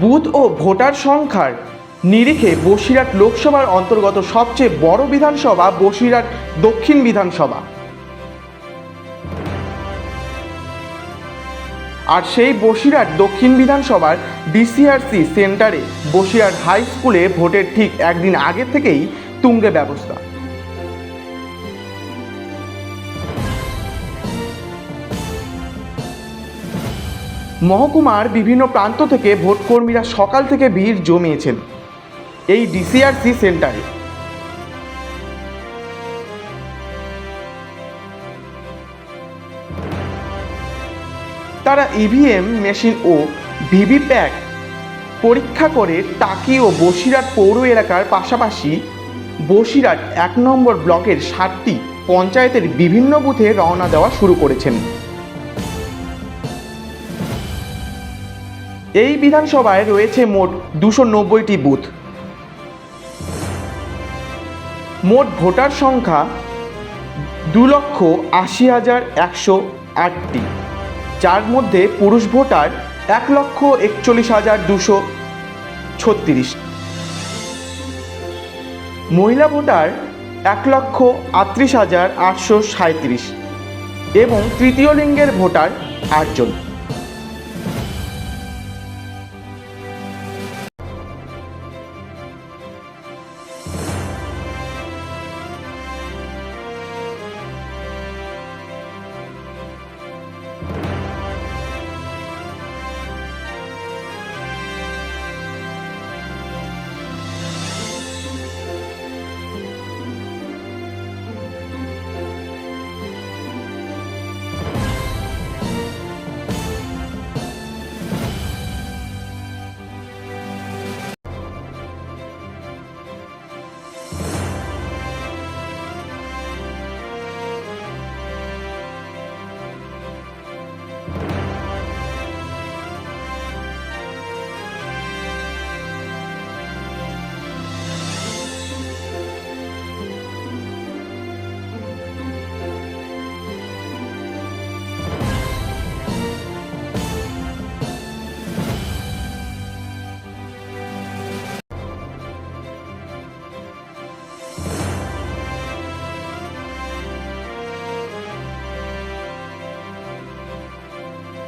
Booth ও voter সংখ্যার নিরিখে বসিরহাট লোকসভার অন্তর্গত সবচেয়ে বড় বিধানসভা বসিরহাট দক্ষিণ বিধানসভা। আর সেই বসিরহাট দক্ষিণ বিধানসভার বিসিআরসি সেন্টারে বসিরহাট হাই স্কুলে ভোটের ঠিক একদিন আগে থেকেই তুঙ্গে ব্যবস্থা। মহকুমার বিভিন্ন প্রান্ত থেকে ভোটকর্মীরা সকাল থেকে ভিড় জমিয়েছেন। এই ডিসিআরসি সেন্টারে। তারা ইভিএম মেশিন ও ভিভিপ্যাট পরীক্ষা করে টাকি ও বসিরহাট পৌর এলাকার পাশাপাশি বসিরহাট এক নম্বর ব্লকের সাতটি পঞ্চায়েতের বিভিন্ন বুথে রওনা দেওয়া শুরু করেছেন। এই বিধানসভায় রয়েছে মোট দুশো নব্বইটি বুথ। মোট ভোটার সংখ্যা দু লক্ষ আশি হাজার একশো আটটি যার মধ্যে পুরুষ ভোটার এক লক্ষ একচল্লিশ হাজার দুশো ছত্রিশ। মহিলা ভোটার এক লক্ষ আটত্রিশ হাজার আটশো সাঁত্রিশ এবং তৃতীয় লিঙ্গের ভোটার আটজন।